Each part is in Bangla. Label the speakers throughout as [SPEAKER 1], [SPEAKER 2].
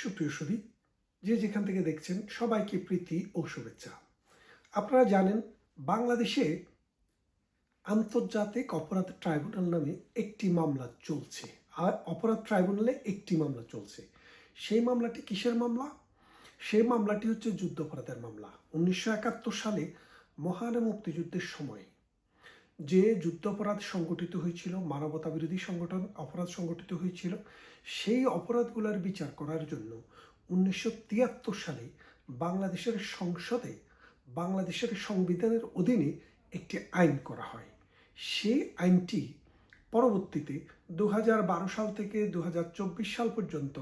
[SPEAKER 1] সুপ্রিয় সুদী যে যেখান থেকে দেখছেন, সবাইকে প্রীতি ও শুভেচ্ছা। আপনারা জানেন, বাংলাদেশে আন্তর্জাতিক অপরাধ ট্রাইব্যুনাল নামে একটি মামলা চলছে। আর অপরাধ ট্রাইব্যুনালে একটি মামলা চলছে। সেই মামলাটি কিসের মামলা? সেই মামলাটি হচ্ছে যুদ্ধাপরাধের মামলা। উনিশশো একাত্তর সালে মহান মুক্তিযুদ্ধের সময় যে যুদ্ধাপরাধ সংগঠিত হয়েছিল মানবতা বিরোধী সংগঠন, অপরাধ সংগঠিত হয়েছিল, সেই অপরাধগুলোর বিচার করার জন্য উনিশশো তিয়াত্তর সালে বাংলাদেশের সংসদে, বাংলাদেশের সংবিধানের অধীনে একটি আইন করা হয়। সেই আইনটি পরবর্তীতে দু সাল থেকে দু হাজার চব্বিশ সাল পর্যন্ত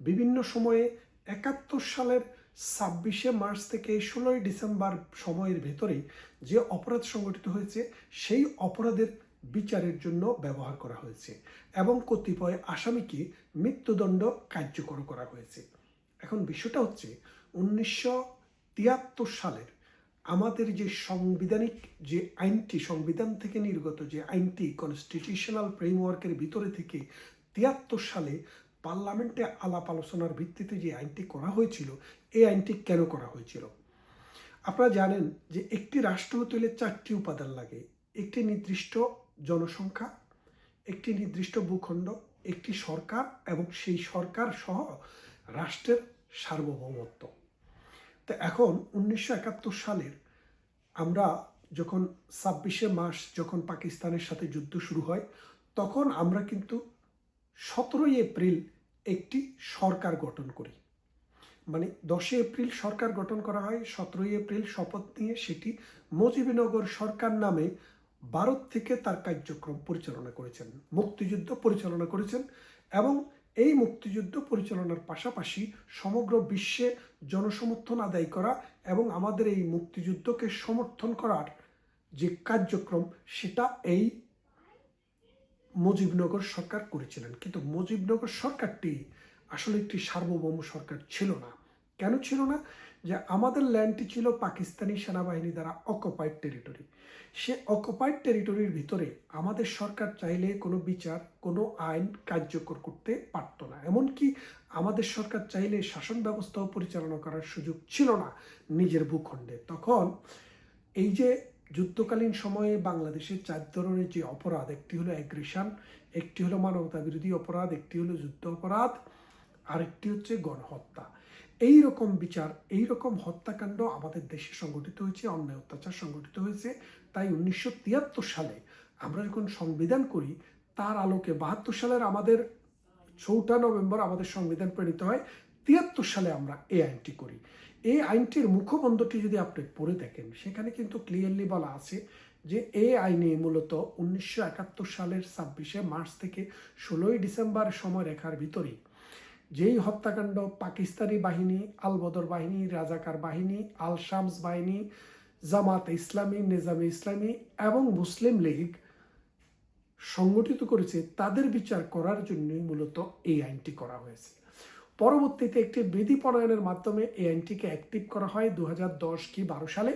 [SPEAKER 1] বিভিন্ন সময়ে একাত্তর সালের ছাব্বিশে মার্চ থেকে ষোলোই ডিসেম্বর সময়ের ভেতরে যে অপরাধ সংগঠিত হয়েছে, সেই অপরাধের বিচারের জন্য ব্যবহার করা হয়েছে এবং কতিপয় আসামিকে মৃত্যুদণ্ড কার্যকর করা হয়েছে। এখন বিষয়টা হচ্ছে, উনিশশো তিয়াত্তর সালের আমাদের যে সাংবিধানিক যে আইনটি, সংবিধান থেকে নির্গত যে আইনটি কনস্টিটিউশনাল ফ্রেমওয়ার্কের ভিতরে থেকে তিয়াত্তর সালে পার্লামেন্টে আলাপ আলোচনার ভিত্তিতে যে আইনটি করা হয়েছিল, এই আইনটি কেন করা হয়েছিল? আপনারা জানেন যে একটি রাষ্ট্র হতে হলে চারটি উপাদান লাগে, একটি নির্দিষ্ট জনসংখ্যা, একটি নির্দিষ্ট ভূখণ্ড, একটি সরকার এবং সেই সরকার সহ রাষ্ট্রের সার্বভৌমত্ব। তো এখন উনিশশো একাত্তর সালের আমরা যখন ছাব্বিশে মার্চ যখন পাকিস্তানের সাথে যুদ্ধ শুরু হয়, তখন আমরা কিন্তু সতেরোই এপ্রিল একটি সরকার গঠন করি। মানে দশই এপ্রিল সরকার গঠন করা হয়, সতেরোই এপ্রিল শপথ নিয়ে সেটি মুজিবনগর সরকার নামে ভারত থেকে তার কার্যক্রম পরিচালনা করেছেন, মুক্তিযুদ্ধ পরিচালনা করেছেন এবং এই মুক্তিযুদ্ধ পরিচালনার পাশাপাশি সমগ্র বিশ্বে জনসমর্থন আদায় করা এবং আমাদের এই মুক্তিযুদ্ধকে সমর্থন করার যে কার্যক্রম, সেটা এই মুজিবনগর সরকার করেছিলেন। কিন্তু মুজিবনগর সরকারটি আসলে একটি সার্বভৌম সরকার ছিল না। কেন ছিল না? যে আমাদের ল্যান্ডটি ছিল পাকিস্তানি সেনাবাহিনী দ্বারা অকুপাইড টেরিটরি সে অকুপাইড টেরিটরির ভিতরে আমাদের সরকার চাইলে কোনো বিচার, কোনো আইন কার্যকর করতে পারত না। এমনকি আমাদের সরকার চাইলে শাসন ব্যবস্থাও পরিচালনা করার সুযোগ ছিল না নিজের ভূখণ্ডে। তখন এই যে যুদ্ধকালীন সময়ে বাংলাদেশের চার ধরনের যে অপরাধ, একটি হলো অ্যাগ্রেশন একটি হলো মানবতা বিরোধী অপরাধ, একটি হলো যুদ্ধ অপরাধ, আরেকটি হচ্ছে গণহত্যা। এই রকম বিচার, এই রকম হত্যাকাণ্ড আমাদের দেশে সংগঠিত হয়েছে, অন্যায় অত্যাচার সংগঠিত হয়েছে। তাই উনিশশো তিয়াত্তর সালে আমরা যখন সংবিধান করি, তার আলোকে বাহাত্তর সালের আমাদের চৌঠা নভেম্বর আমাদের সংবিধান প্রণীত হয়। তিয়াত্তর সালে আমরা এই আইনটি করি। এই আইনটির মুখবন্ধটি যদি আপনি পড়ে দেখেন, সেখানে কিন্তু ক্লিয়ারলি বলা আছে যে এই আইনে মূলত উনিশশো একাত্তর সালের ছাব্বিশে মার্চ থেকে ষোলোই ডিসেম্বর সময়রেখার ভিতরেই যেই হত্যাকাণ্ড, পাকিস্তানি বাহিনী, আল বদর বাহিনী, রাজাকার বাহিনী, আল শামস বাহিনী, জামাত ইসলামী, নিজামে ইসলামী এবং মুসলিম লীগ সংগঠিত করেছে, তাদের বিচার করার জন্যই মূলত এই আইনটি করা হয়েছে। পরবর্তীতে একটি বিধি প্রণয়নের মাধ্যমে এই আইনটিকে অ্যাক্টিভ করা হয় দু হাজার দশ কি বারো সালে।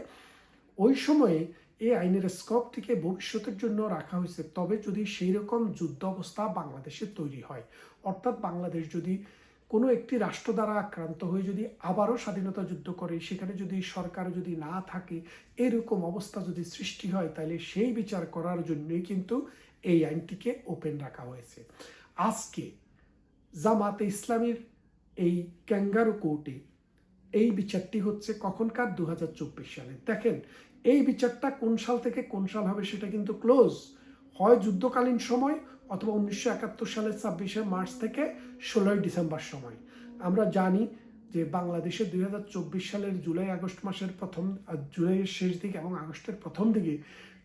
[SPEAKER 1] ওই সময়ে এই আইনের স্কোপটিকে ভবিষ্যতের জন্য রাখা হয়েছে। তবে যদি সেই রকম যুদ্ধ অবস্থা বাংলাদেশে তৈরি হয়, অর্থাৎ বাংলাদেশ যদি কোনো একটি রাষ্ট্র দ্বারা আক্রান্ত হয়ে যদি আবারও স্বাধীনতা যুদ্ধ করে, সেখানে যদি সরকার যদি না থাকে, এরকম অবস্থা যদি সৃষ্টি হয়, তাহলে সেই বিচার করার জন্যই কিন্তু এই আইনটিকে ওপেন রাখা হয়েছে। আজকে জামাতে ইসলামীর এই ক্যাঙ্গারো কোর্টে এই বিচারটি হচ্ছে কখনকার দু হাজার চব্বিশ সালে। দেখেন, এই বিচারটা কোন সাল থেকে কোন সাল হবে সেটা কিন্তু ক্লোজ। হয় যুদ্ধকালীন সময় অথবা উনিশশো একাত্তর সালের ছাব্বিশে মার্চ থেকে ষোলোই ডিসেম্বর সময়। আমরা জানি যে বাংলাদেশে দু হাজার চব্বিশ সালের জুলাই আগস্ট মাসের প্রথম জুলাইয়ের শেষ দিকে এবং আগস্টের প্রথম দিকে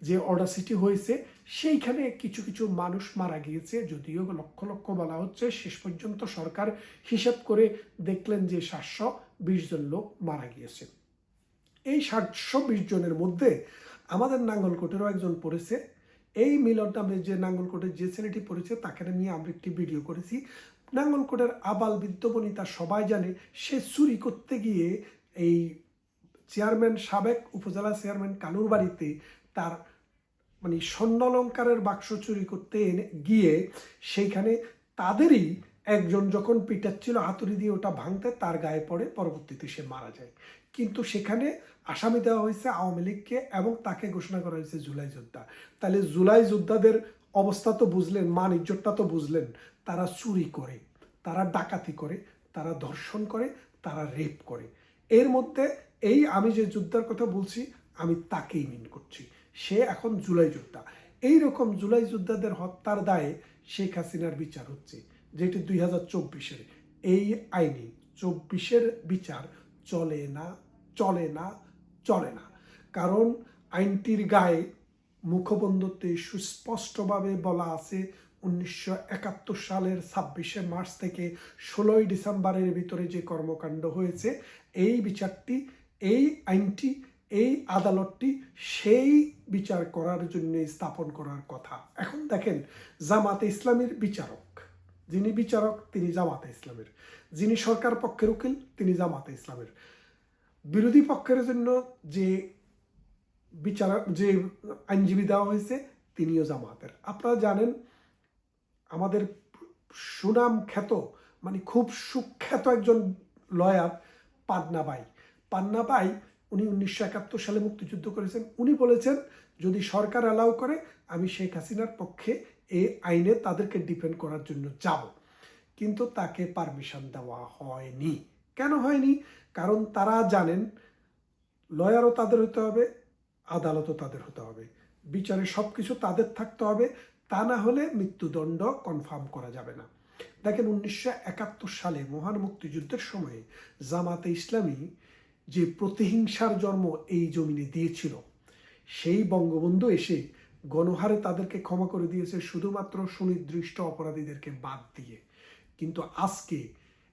[SPEAKER 1] যে অর্ডাসিটি হয়েছে, সেইখানে কিছু কিছু মানুষ মারা গিয়েছে। যদিও লক্ষ লক্ষ বলা হচ্ছে, শেষ পর্যন্ত সরকার হিসাব করে দেখলেন যে সাতশো বিশ জন লোক মারা গিয়েছে। এই সাতশো বিশ জনের মধ্যে আমাদের নাঙ্গলকোটেরও একজন পড়েছে। এই মিলন নামে যে নাঙ্গলকোটের যে ছেলেটি পড়েছে, তাকে নিয়ে আমরা একটি ভিডিও করেছি। নাঙ্গলকোটের আবাল বিদ্যবনিতা সবাই জানে, সে চুরি করতে গিয়ে এই চেয়ারম্যান, সাবেক উপজেলা চেয়ারম্যান কানুর বাড়িতে তার মানে স্বর্ণালঙ্কারের বাক্স চুরি করতে গিয়ে সেইখানে তাদেরই একজন যখন পিটাচ্ছিল হাতুড়ি দিয়ে ওটা ভাঙতে তার গায়ে পড়ে, পরবর্তীতে সে মারা যায়। কিন্তু সেখানে আসামি দেওয়া হয়েছে আওয়ামী লীগকে এবং তাকে ঘোষণা করা হয়েছে জুলাই যোদ্ধা। তাহলে জুলাই যোদ্ধাদের অবস্থা তো বুঝলেন, মান ইজ্জতটা তো বুঝলেন। তারা চুরি করে, তারা ডাকাতি করে, তারা ধর্ষণ করে, তারা রেপ করে। এর মধ্যে এই আমি যে যোদ্ধার কথা বলছি, আমি তাকেই মিন করছি। সে এখন জুলাই যোদ্ধা। এই রকম জুলাই যোদ্ধাদের হত্যার দায়ে শেখ হাসিনার বিচার হচ্ছে, যেটি দুই হাজার চব্বিশের। এই আইনে চব্বিশের বিচার চলে না চলে না চলে না। কারণ আইনটির গায়ে মুখবন্ধতে সুস্পষ্টভাবে বলা আছে, উনিশশো একাত্তর সালের ছাব্বিশে মার্চ থেকে ষোলোই ডিসেম্বরের ভিতরে যে কর্মকাণ্ড হয়েছে, এই বিচারটি, এই আইনটি এই আদালতটি সেই বিচার করার জন্য স্থাপন করার কথা। এখন দেখেন, জামাতে ইসলামের বিচারক, যিনি বিচারক, তিনি জামাতে ইসলামের। যিনি সরকার পক্ষের উকিল, তিনি জামাতে ইসলামের। বিরোধী পক্ষের জন্য যে বিচারক যে আইনজীবী দেওয়া হয়েছে, তিনিও জামাতের। আপনারা জানেন, আমাদের সুনাম খ্যাত মানে খুব সুখ্যাত একজন লয়ার পান্নাবাই পান্নাবাই উনি উনিশশো একাত্তর সালে মুক্তিযুদ্ধ করেছেন। উনি বলেছেন, যদি সরকার অ্যালাউ করে, আমি শেখ হাসিনার পক্ষে এই আইনে তাদেরকে ডিপেন্ড করার জন্য যাব। কিন্তু তাকে পারমিশন দেওয়া হয়নি। কেন হয়নি? কারণ তারা জানেন লয়ারও তাদের হতে হবে, আদালতও তাদের হতে হবে। বিচারে সব কিছু তাদের থাকতে হবে, তা না হলে মৃত্যুদণ্ড কনফার্ম করা যাবে না। দেখেন, উনিশশো একাত্তর সালে মহান মুক্তিযুদ্ধের সময়ে জামাতে ইসলামী যে প্রতিহিংসার জন্ম এই জমিনে দিয়েছিল, সেই বঙ্গবন্ধু এসে গণহারে তাদেরকে ক্ষমা করে দিয়েছে শুধুমাত্র সুনির্দিষ্ট অপরাধীদেরকে বাদ দিয়ে। কিন্তু আজকে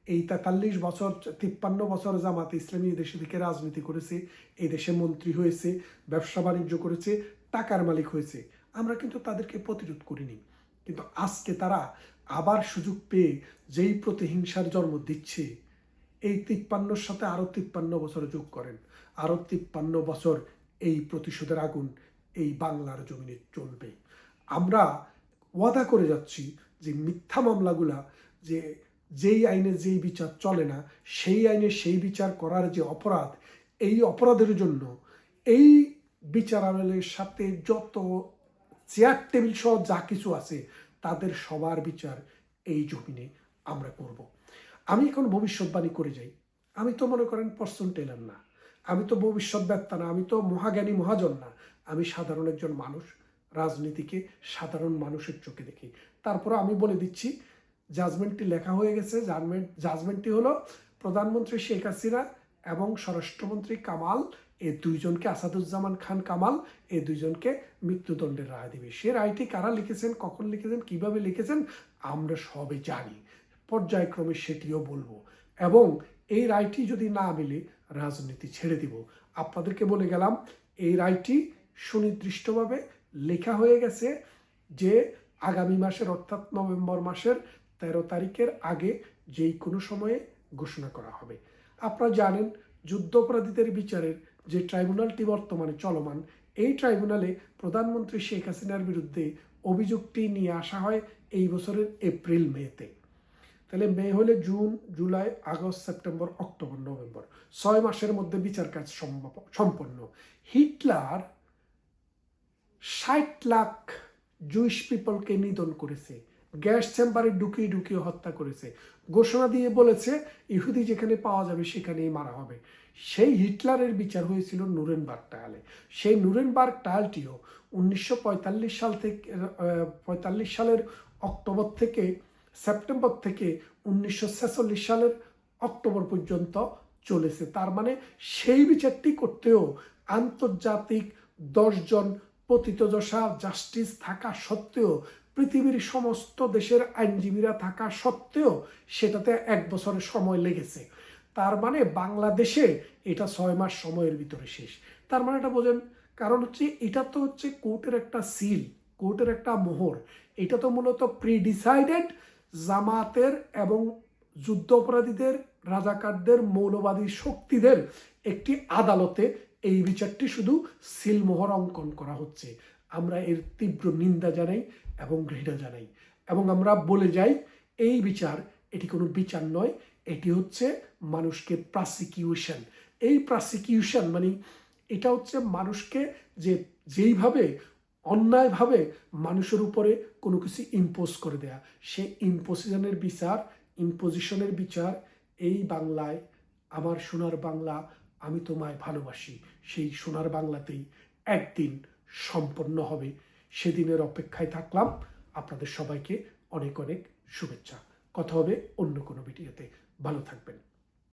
[SPEAKER 1] এই তেতাল্লিশ বছর, তিপ্পান্ন বছর জামাতে ইসলামী দেশে থেকে রাজনীতি করেছে এই দেশে মন্ত্রী হয়েছে, ব্যবসা বাণিজ্য করেছে, টাকার মালিক হয়েছে। আমরা কিন্তু তাদেরকে প্রতিরোধ করিনি। কিন্তু আজকে তারা আবার সুযোগ পেয়ে যেই প্রতিহিংসার জন্ম দিচ্ছে এই তিপ্পান্নর সাথে আরও তিপ্পান্ন বছর যোগ করেন। আরও তিপ্পান্ন বছর এই প্রতিশোধের আগুন এই বাংলার জমিনে চলবে। আমরা ওয়াদা করে যাচ্ছি যে মিথ্যা মামলাগুলা যে যেই আইনে যেই বিচার চলে না, সেই আইনে সেই বিচার করার যে অপরাধ, এই অপরাধের জন্য এই বিচারালয়ের সাথে যত চেয়ার টেবিল সহ যা কিছু আছে, তাদের সবার বিচার এই জমিনে আমরা করব। আমি এখন ভবিষ্যৎবাণী করে যাই। আমি তো মনে করেন পর্সন টেলার না। আমি তো ভবিষ্যৎ ব্যক্তা না, আমি তো মহাজ্ঞানী, মহাজন না। আমি সাধারণ একজন মানুষ, রাজনীতিকে সাধারণ মানুষের চোখে দেখি। তারপর আমি বলে দিচ্ছি, জাজমেন্টটি লেখা হয়ে গেছে। জাজমেন্ট, জাজমেন্টটি হলো প্রধানমন্ত্রী শেখ হাসিনা এবং স্বরাষ্ট্রমন্ত্রী কামাল এই দুইজনকে আসাদুজ্জামান খান কামাল এই দুইজনকে মৃত্যুদণ্ডের রায় দিবে। সে রায়টি কারা লিখেছেন, কখন লিখেছেন, কীভাবে লিখেছেন, আমরা সবে জানি। পর্যায়ক্রমে সেটিও বলব। এবং এই রায়টি যদি না মিলে, রাজনীতি ছেড়ে দিব। আপনাদেরকে বলে গেলাম, এই রায়টি সুনির্দিষ্টভাবে লেখা হয়ে গেছে যে, আগামী মাসের অর্থাৎ নভেম্বর মাসের তেরো তারিখের আগে যেই কোনো সময়ে ঘোষণা করা হবে। আপনারা জানেন, যুদ্ধাপরাধীদের বিচারের যে ট্রাইব্যুনালটি বর্তমানে চলমান, এই ট্রাইব্যুনালে প্রধানমন্ত্রী শেখ হাসিনার বিরুদ্ধে অভিযোগটি নিয়ে আসা হয় এই বছরের এপ্রিল, মেতে। তাহলে মে হলে June, July, August, September, October, November. ছয় মাসের মধ্যে বিচার কাজ সম্ভব, সম্পন্ন। হিটলার ষাট লাখ জুইশ পিপলকে নিধন করেছে। গ্যাস চেম্বারে ঢুকিয়ে ঢুকিয়ে হত্যা করেছে। ঘোষণা দিয়ে বলেছে, ইহুদি যেখানে পাওয়া যাবে সেখানেই মারা হবে। সেই হিটলারের বিচার হয়েছিল নুরেনবার্গ টায়ালে সেই নুরেনবার্গ টায়ালটিও উনিশশো পঁয়তাল্লিশ সাল থেকে পঁয়তাল্লিশ সালের অক্টোবর থেকে সেপ্টেম্বর থেকে উনিশশো ছেচল্লিশ সালের অক্টোবর পর্যন্ত চলেছে। তার মানে সেই বিচারটি করতেও আন্তর্জাতিক দশজন পতিতদশা জাস্টিস থাকা সত্ত্বেও, পৃথিবীর সমস্ত দেশের আইনজীবীরা থাকা সত্ত্বেও সেটাতে এক বছরের সময় লেগেছে। তার মানে বাংলাদেশে এটা ছয় মাস সময়ের ভিতরে শেষ। তার মানে এটা বোঝেন, কারণ হচ্ছে এটা তো হচ্ছে কোর্টের একটা সিল, কোর্টের একটা মোহর। এটা তো মূলত প্রিডিসাইডেড জামাতের এবং যুদ্ধ অপরাধীদের রাজাকারদের, মৌলবাদী শক্তিদের একটি আদালতে এই বিচারটি শুধু সিলমোহর অঙ্কন করা হচ্ছে। আমরা এর তীব্র নিন্দা জানাই এবং ঘৃণা জানাই। এবং আমরা বলে যাই, এই বিচার এটি কোনো বিচার নয়, এটি হচ্ছে মানুষকে প্রসিকিউশন এই প্রসিকিউশন মানে এটা হচ্ছে মানুষকে যে যেইভাবে অন্যায়ভাবে মানুষের উপরে কোনো কিছু ইম্পোজ করে দেয়া। সে ইম্পোজিশনের বিচার ইম্পোজিশনের বিচার, এই বাংলায় আমার সোনার বাংলা আমি তোমায় ভালোবাসি। সেই সোনার বাংলাতেই একদিন সম্পন্ন হবে। সেদিনের অপেক্ষায় থাকলাম। আপনাদের সবাইকে অনেক অনেক শুভেচ্ছা। কথা হবে অন্য কোনো ভিডিওতে। ভালো থাকবেন।